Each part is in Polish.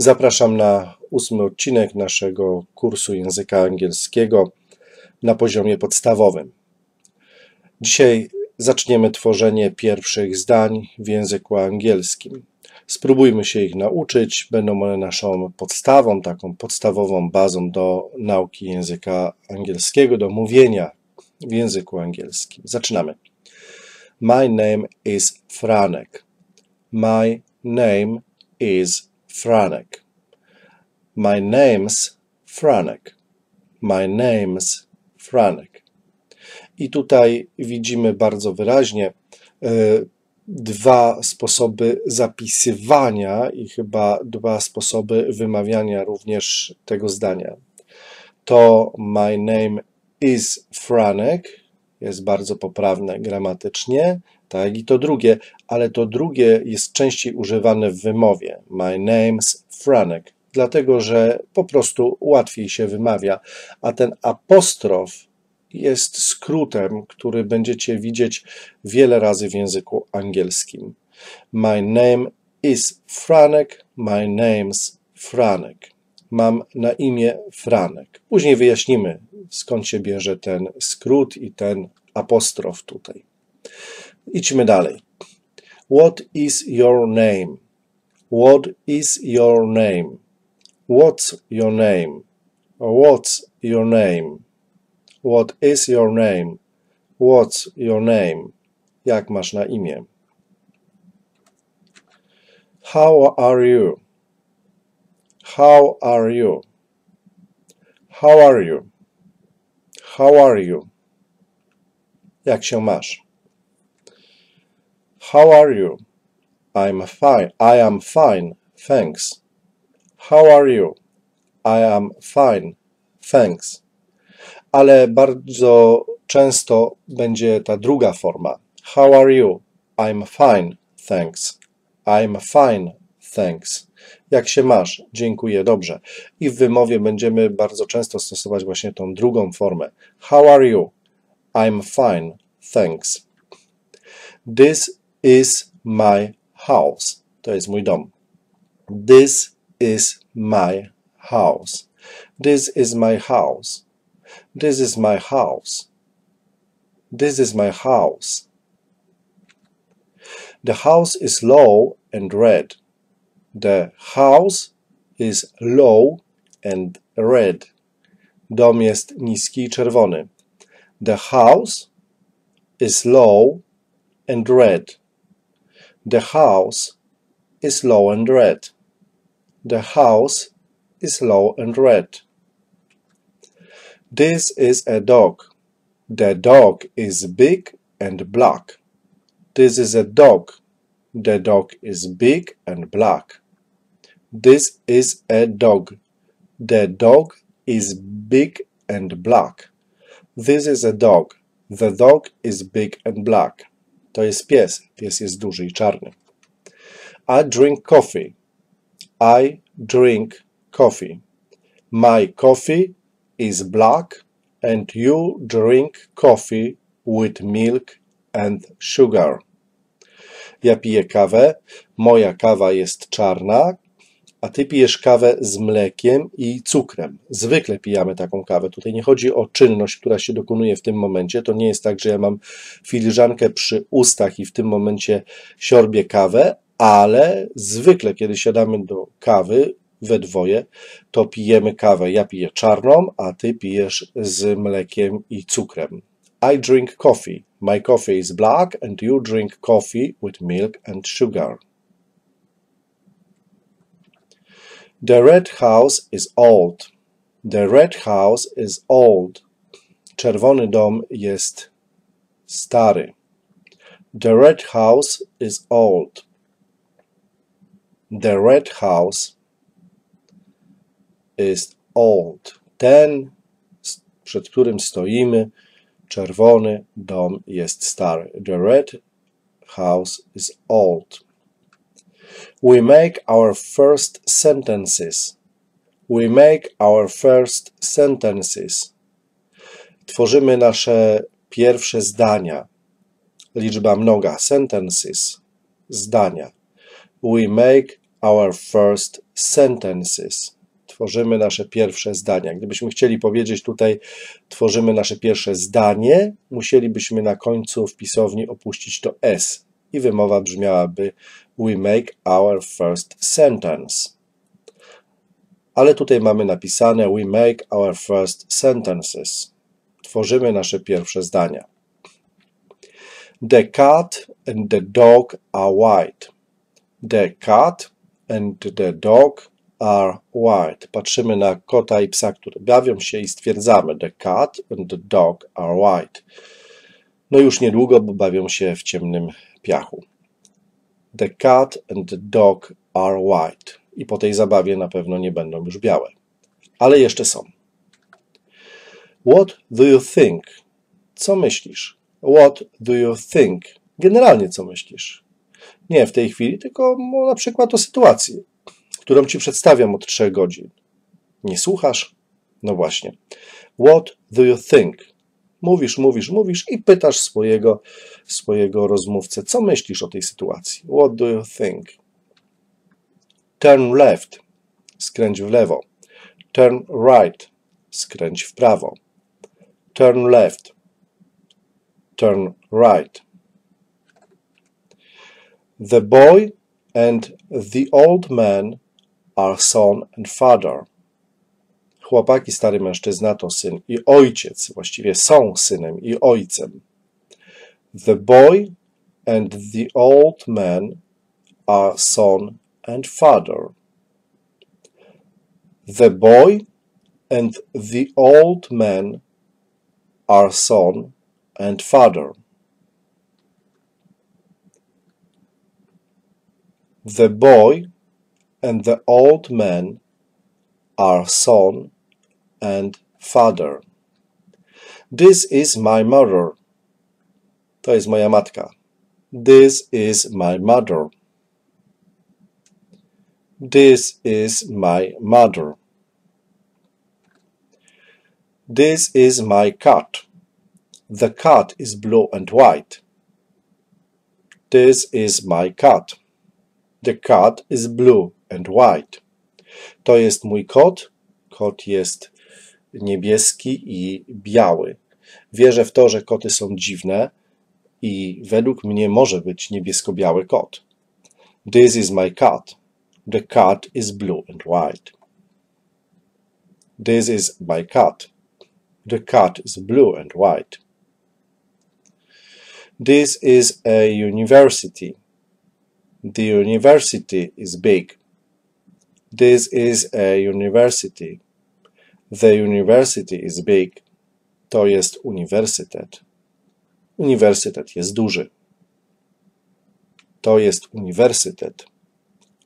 Zapraszam na ósmy odcinek naszego kursu języka angielskiego na poziomie podstawowym. Dzisiaj zaczniemy tworzenie pierwszych zdań w języku angielskim. Spróbujmy się ich nauczyć. Będą one naszą podstawą, taką podstawową bazą do nauki języka angielskiego, do mówienia w języku angielskim. Zaczynamy. My name is Franek. My name is Franek. My name's Franek. My name's Franek. I tutaj widzimy bardzo wyraźnie e, dwa sposoby zapisywania i chyba dwa sposoby wymawiania również tego zdania. To my name is Franek jest bardzo poprawne gramatycznie, tak i to drugie, ale to drugie jest częściej używane w wymowie. My name's Franek, dlatego że po prostu łatwiej się wymawia, a ten apostrof jest skrótem, który będziecie widzieć wiele razy w języku angielskim. My name is Franek, my name's Franek. Mam na imię Franek. Później wyjaśnimy, skąd się bierze ten skrót i ten apostrof tutaj. Idźmy dalej. What is your name? What is your name? What's your name? What's your name? What is your name? What's your name? Jak masz na imię? How are you? How are you? How are you? How are you? Jak się masz? How are you? I'm fine. I am fine. Thanks. How are you? I am fine. Thanks. Ale bardzo często będzie ta druga forma. How are you? I'm fine. Thanks. I'm fine. Thanks. Jak się masz? Dziękuję, dobrze. I w wymowie będziemy bardzo często stosować właśnie tą drugą formę. How are you? I'm fine, thanks. This is my house. To jest mój dom. This is my house. This is my house. This is my house. This is my house. The house is low and red. The house is low and red. Dom jest niski i czerwony. The house is low and red. The house is low and red. The house is low and red. This is a dog. The dog is big and black. This is a dog. The dog is big and black. This is a dog. The dog is big and black. This is a dog. The dog is big and black. To jest pies. Pies jest duży i czarny. I drink coffee. I drink coffee. My coffee is black and you drink coffee with milk and sugar. Ja piję kawę. Moja kawa jest czarna, a ty pijesz kawę z mlekiem i cukrem. Zwykle pijamy taką kawę. Tutaj nie chodzi o czynność, która się dokonuje w tym momencie. To nie jest tak, że ja mam filiżankę przy ustach i w tym momencie siorbię kawę, ale zwykle, kiedy siadamy do kawy we dwoje, to pijemy kawę. Ja piję czarną, a ty pijesz z mlekiem i cukrem. I drink coffee. My coffee is black and you drink coffee with milk and sugar. The red house is old. The red house is old. Czerwony dom jest stary. The red house is old. The red house is old. Ten, przed którym stoimy, czerwony dom jest stary. The red house is old. We make our first sentences. We make our first sentences. Tworzymy nasze pierwsze zdania. Liczba mnoga. Sentences. Zdania. We make our first sentences. Tworzymy nasze pierwsze zdania. Gdybyśmy chcieli powiedzieć tutaj, tworzymy nasze pierwsze zdanie, musielibyśmy na końcu w pisowni opuścić to s i wymowa brzmiałaby We make our first sentence. Ale tutaj mamy napisane We make our first sentences. Tworzymy nasze pierwsze zdania. The cat and the dog are white. The cat and the dog are white. Patrzymy na kota i psa, które bawią się i stwierdzamy The cat and the dog are white. No już niedługo, bo bawią się w ciemnym piachu. The cat and the dog are white. I po tej zabawie na pewno nie będą już białe. Ale jeszcze są. What do you think? Co myślisz? What do you think? Generalnie co myślisz? Nie w tej chwili, tylko na przykład o sytuacji, którą ci przedstawiam od trzech godzin. Nie słuchasz? No właśnie. What do you think? Mówisz, mówisz, mówisz i pytasz swojego, swojego rozmówcę, co myślisz o tej sytuacji? What do you think? Turn left. Skręć w lewo. Turn right. Skręć w prawo. Turn left. Turn right. The boy and the old man are son and father. Chłopaki, stary mężczyzna to syn i ojciec, właściwie są synem i ojcem. The boy and the old man are son and father. The boy and the old man are son and father. The boy and the old man are son and father. This is my mother. To jest moja matka. This is my mother. This is my mother. This is my cat. The cat is blue and white. This is my cat. The cat is blue and white. To jest mój kot. Kot jest niebieski i biały. Wierzę w to, że koty są dziwne i według mnie może być niebiesko-biały kot. This is my cat. The cat is blue and white. This is my cat. The cat is blue and white. This is a university. The university is big. This is a university. The university is big. To jest uniwersytet. Uniwersytet jest duży. To jest uniwersytet.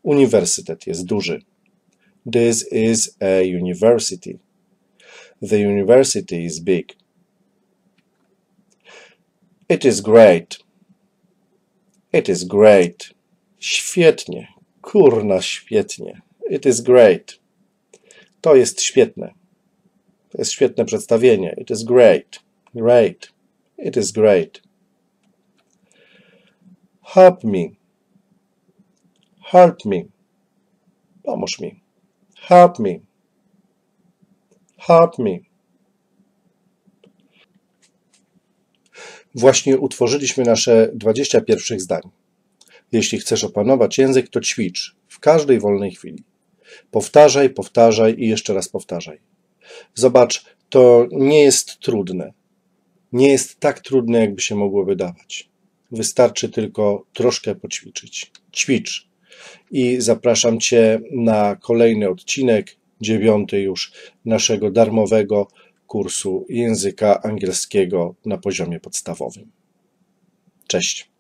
Uniwersytet jest duży. This is a university. The university is big. It is great. It is great. Świetnie. Kurna, świetnie. It is great. To jest świetne. To jest świetne przedstawienie. It is great. Great. It is great. Help me. Help me. Pomóż mi. Help me. Help me. Właśnie utworzyliśmy nasze 20 pierwszych zdań. Jeśli chcesz opanować język, to ćwicz w każdej wolnej chwili. Powtarzaj, powtarzaj i jeszcze raz powtarzaj. Zobacz, to nie jest trudne. Nie jest tak trudne, jakby się mogło wydawać. Wystarczy tylko troszkę poćwiczyć. Ćwicz. I zapraszam Cię na kolejny odcinek, dziewiąty już naszego darmowego kursu języka angielskiego na poziomie podstawowym. Cześć.